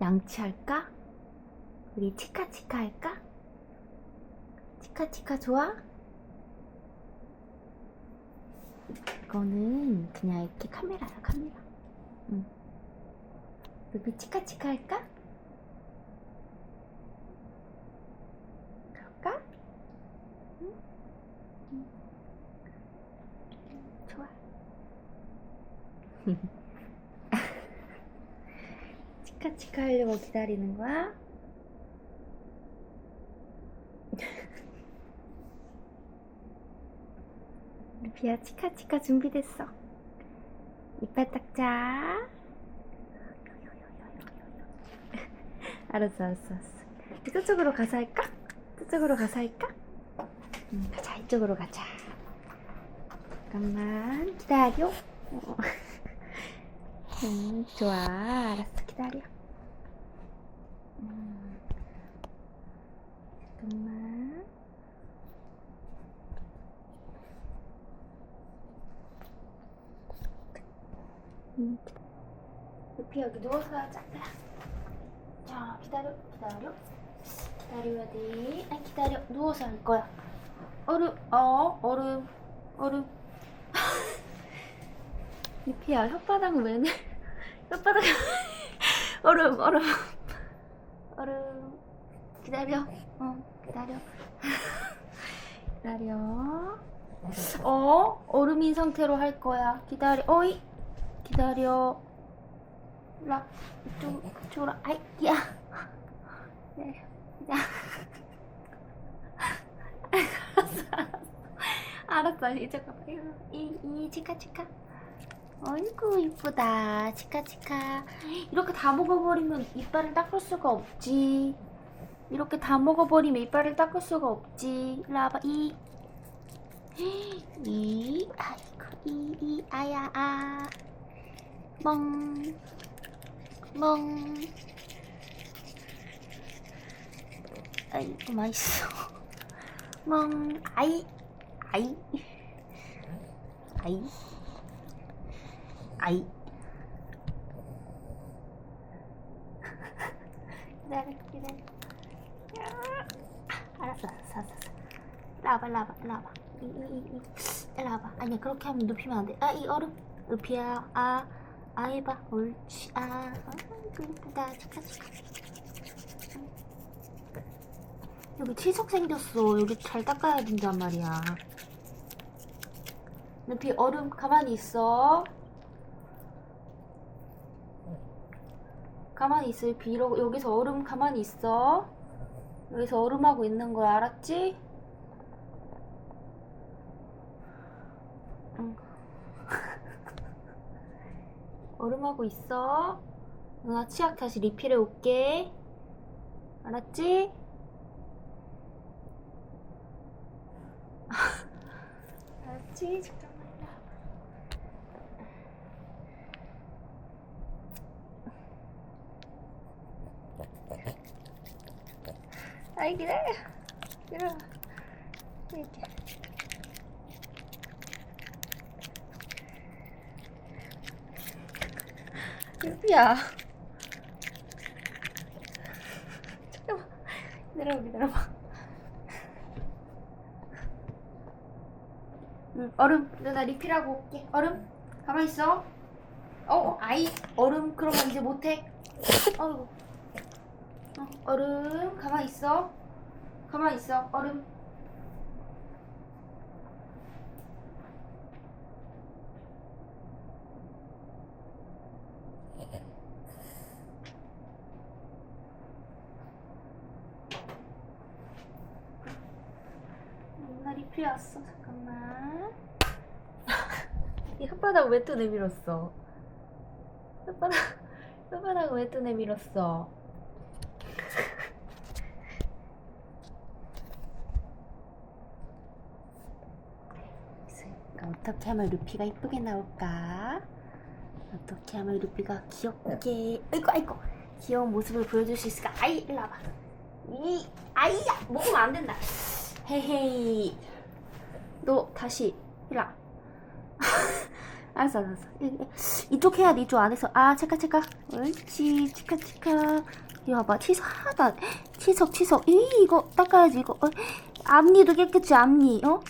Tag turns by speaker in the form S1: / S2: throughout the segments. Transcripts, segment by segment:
S1: 양치할까? 우리 치카치카 할까? 치카치카 좋아? 이거는 그냥 이렇게 카메라야 카메라 응. 루비 치카치카 할까? 그럴까? 응? 응. 좋아 치카 치카 하려고 기다리는 거야? 루비야 치카 치카 준비됐어 이빨 닦자 알았어 알았어 알았어 저쪽으로 가서 할까? 저쪽으로 가서 할까? 응, 가자 이쪽으로 가자 잠깐만 기다려 어. 응, 좋아 알았어 기다려 음. 잠깐만 음. 루피 여기 누워서 하자 자 기다려 기다려 기다려야 돼 아, 기다려 누워서 할 거야 얼음 어 얼음 얼음 루피야 혓바닥은 왜 내? 혓바닥 얼음 얼음 기다려. 어 기다려. 기다려. 어 얼음인 상태로 할 거야. 기다려. 어이 기다려. 라 이쪽 이쪽으로 아이 야. 기다려. 기다려 알았어 알았어. 이제 가봐. 이 이 치카 치카. 어이구 이쁘다. 치카 치카. 이렇게 다 먹어버리면 이빨을 닦을 수가 없지 이렇게 다 먹어버리면 이빨을 닦을 수가 없지 일로 이 이, 아이고, 이, 이, 아야, 아. 멍, 멍. 아이고, 맛있어. 멍, 아이, 아이. 아이. 아이. 기다려, 기다려. 야. 알았어, 알았어, 알았어. 일로 와봐, 일로 와봐, 일로 와봐. 이, 이, 이, 이. 일로 와봐. 아니야, 그렇게 하면 눕히면 안 돼. 아, 이 얼음. 루피야, 아, 아 해봐. 옳지, 아. 아이고, 이쁘다. 착하, 착하. 여기 치석 생겼어. 여기 잘 닦아야 된단 말이야. 루피, 얼음 가만히 있어. 가만히. 루피, 이러, 여기서 얼음 가만히 있어. 여기서 얼음하고 있는 거야, 알았지? 얼음하고 있어. 누나 치약 다시 리필해 올게. 알았지? 알았지? 잠깐만. 일로 와봐. 아이 기다려. 기다려. 이렇게. 루피야. 잠깐만. 기다려봐, 기다려봐. 응, 얼음. 누나 리필하고 올게. 얼음. 가만히 있어. 어, 아이. 얼음. 그러면 이제 못해. 어이구. 어, 얼음. 가만히 있어. 가만히 있어. 얼음. 왔어. 잠깐만. 이 혓바닥 왜 또 내밀었어? 혓바닥, 혓바닥 왜 또 내밀었어? 그러니까 어떻게 하면 루피가 이쁘게 나올까? 어떻게 하면 루피가 귀엽게, 아이고, 아이고, 귀여운 모습을 보여줄 수 있을까? 아이, 일로 와봐. 이, 아이야! 먹으면 안 된다. 헤헤이. 너 다시, 와. 알았어 알았어 이- 이- 이쪽 해야 돼 이쪽 안에서. 아 체카 체카 옳지. 치카 치카 이거 봐봐 치석 하나도 안 치석 치석. 이 이거 닦아야지 이거. 어, 앞니도 깨끗이 앞니 어?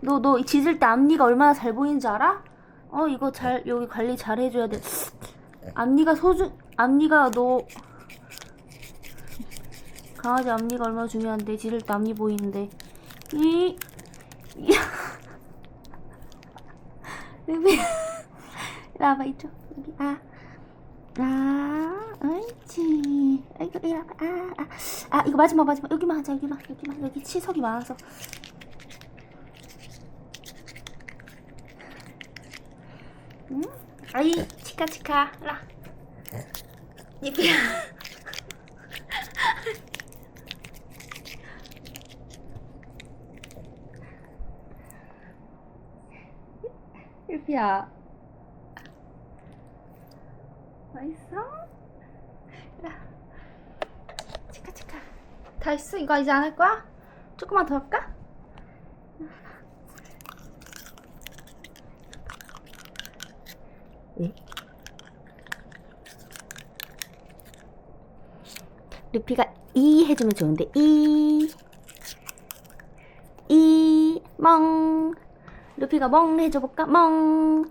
S1: 너 너 짖을 때 앞니가 얼마나 잘 보이는지 알아? 어 이거 잘 여기 관리 잘 해줘야 돼. 앞니가 소중 앞니가 너 강아지 앞니가 얼마나 중요한데 짖을 때 앞니 보이는데 이 이- 루비 이리 와봐 이쪽 여기 아. 아, 옳지. 아이고, 이리. 아, 아, 아, 이거 마지막, 마지막. 여기만 하자, 여기만, 여기만. 여기 치석이 많아서. 응? 아이, 치카, 치카. 라. 이쁘야. 이쁘야. 맛있어? 야. 치카 치카. 다 했어? 이거 이제 안 할 거야? 조금만 더 할까?
S2: 예?
S1: 루피가 이 해주면 좋은데 이. 이. 멍. 루피가 멍 해줘볼까? 멍.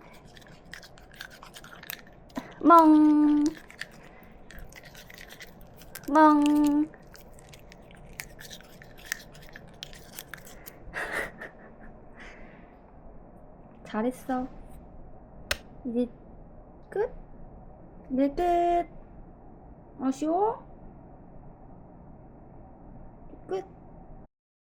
S1: 멍. 멍. 잘했어. 이제 끝? 이제 끝. 아쉬워?